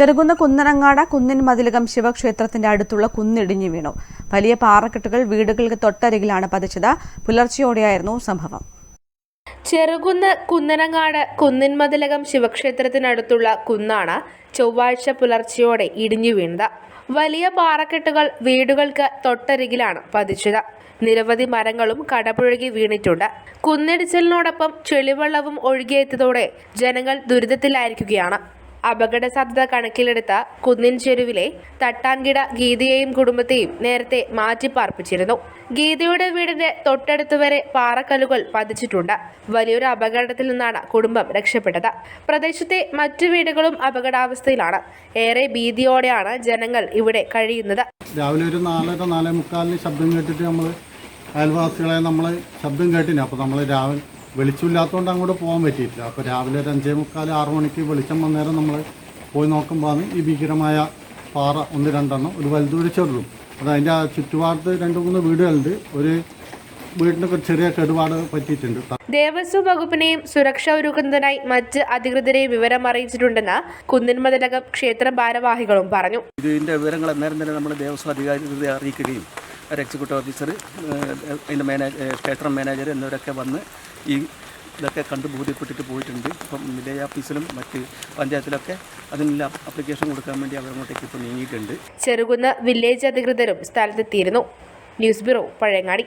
ചെറുകുന്ന കുന്നനങ്ങാട കുന്നിൻ മതിലകം ശിവക്ഷേത്രത്തിന്റെ അടുത്തുള്ള കുന്നിടിഞ്ഞു വീണു. വലിയ പാറക്കെട്ടുകൾ വീടുകൾക്ക് തൊട്ടരികിലാണ് പതിച്ചത്. പുലർച്ചെയോടെയായിരുന്നു സംഭവം. ചെറുകുന്ന് കുന്നനങ്ങാട് കുന്നിൻ മതിലകം ശിവക്ഷേത്രത്തിനടുത്തുള്ള കുന്നാണ് ചൊവ്വാഴ്ച പുലർച്ചെയോടെ ഇടിഞ്ഞു വീണത്. വലിയ പാറക്കെട്ടുകൾ വീടുകൾക്ക് തൊട്ടരികിലാണ് പതിച്ചത്. നിരവധി മരങ്ങളും കടപുഴകി വീണിട്ടുണ്ട്. കുന്നിടിച്ചിലിനോടൊപ്പം ചെളിവെള്ളവും ഒഴുകിയെത്തിയതോടെ ജനങ്ങൾ ദുരിതത്തിലായിരിക്കുകയാണ്. അപകട സാധ്യത കണക്കിലെടുത്ത കുന്നിൻ ചെരുവിലെ തട്ടാൻകിട ഗീതയെയും കുടുംബത്തെയും നേരത്തെ മാറ്റിപ്പാർപ്പിച്ചിരുന്നു. ഗീതയുടെ വീടിന്റെ തൊട്ടടുത്ത് വരെ പാറക്കല്ലുകൾ പതിച്ചിട്ടുണ്ട്. വലിയൊരു അപകടത്തിൽ നിന്നാണ് കുടുംബം രക്ഷപ്പെട്ടത്. പ്രദേശത്തെ മറ്റു വീടുകളും അപകടാവസ്ഥയിലാണ്. ഏറെ ഭീതിയോടെയാണ് ജനങ്ങൾ ഇവിടെ കഴിയുന്നത്. രാവിലെ ഒരു നാലര നാലേ മുക്കാലിന് ശബ്ദം കേട്ടിട്ട് നമ്മൾ അയൽവാസികളെ നമ്മൾ ശബ്ദം കേട്ടിന്. അപ്പോൾ നമ്മൾ രാവിലെ വെളിച്ചമില്ലാത്തതുകൊണ്ട് അങ്ങോട്ട് പോകാൻ പറ്റിയിട്ടില്ല. അപ്പോൾ രാവിലെ ഒരു അഞ്ചേ മുക്കാൽ ആറു മണിക്ക് വെളിച്ചം വന്നേരം നമ്മൾ പോയി നോക്കുമ്പോഴാണ് ഈ ഭീകരമായ പാറ ഒന്ന് രണ്ടെണ്ണം ഒരു വലുതൊരു ചെറുതും. അത് അതിന്റെ ആ ചുറ്റുപാടത്ത് രണ്ട് മൂന്ന് വീടുകളുണ്ട്. ഒരു വീടിനൊക്കെ ചെറിയ കേടുപാട് പറ്റിയിട്ടുണ്ട്. ദേവസ്വം വകുപ്പിനെയും സുരക്ഷ ഒരുക്കുന്നതിനായി മറ്റ് അധികൃതരെയും വിവരം അറിയിച്ചിട്ടുണ്ടെന്ന് കുന്നിൻമതിലകം ക്ഷേത്ര ഭാരവാഹികളും പറഞ്ഞു. ഇതിന്റെ വിവരങ്ങൾ അന്നേരം തന്നെ നമ്മൾ ദേവസ്വം അധികാരികളെ അറിയിക്കുകയും ഒരു എക്സിക്യൂട്ടീവ് ഓഫീസർ അതിന്റെ മാനേജർ ക്ഷേത്രം മാനേജർ എന്നിവരൊക്കെ വന്ന് ഈ ഇതൊക്കെ കണ്ട് ബോധ്യപ്പെട്ടിട്ട് പോയിട്ടുണ്ട്. ഇപ്പം വില്ലേജ് ഓഫീസിലും മറ്റ് പഞ്ചായത്തിലൊക്കെ അതിനുള്ള അപ്ലിക്കേഷൻ കൊടുക്കാൻ വേണ്ടി അവരങ്ങോട്ടേക്ക് ഇപ്പോൾ നീങ്ങിയിട്ടുണ്ട്. ചെറുകുന്ന വില്ലേജ് അധികൃതരും സ്ഥലത്തെത്തിയിരുന്നു. News bureau Pazhayangadi.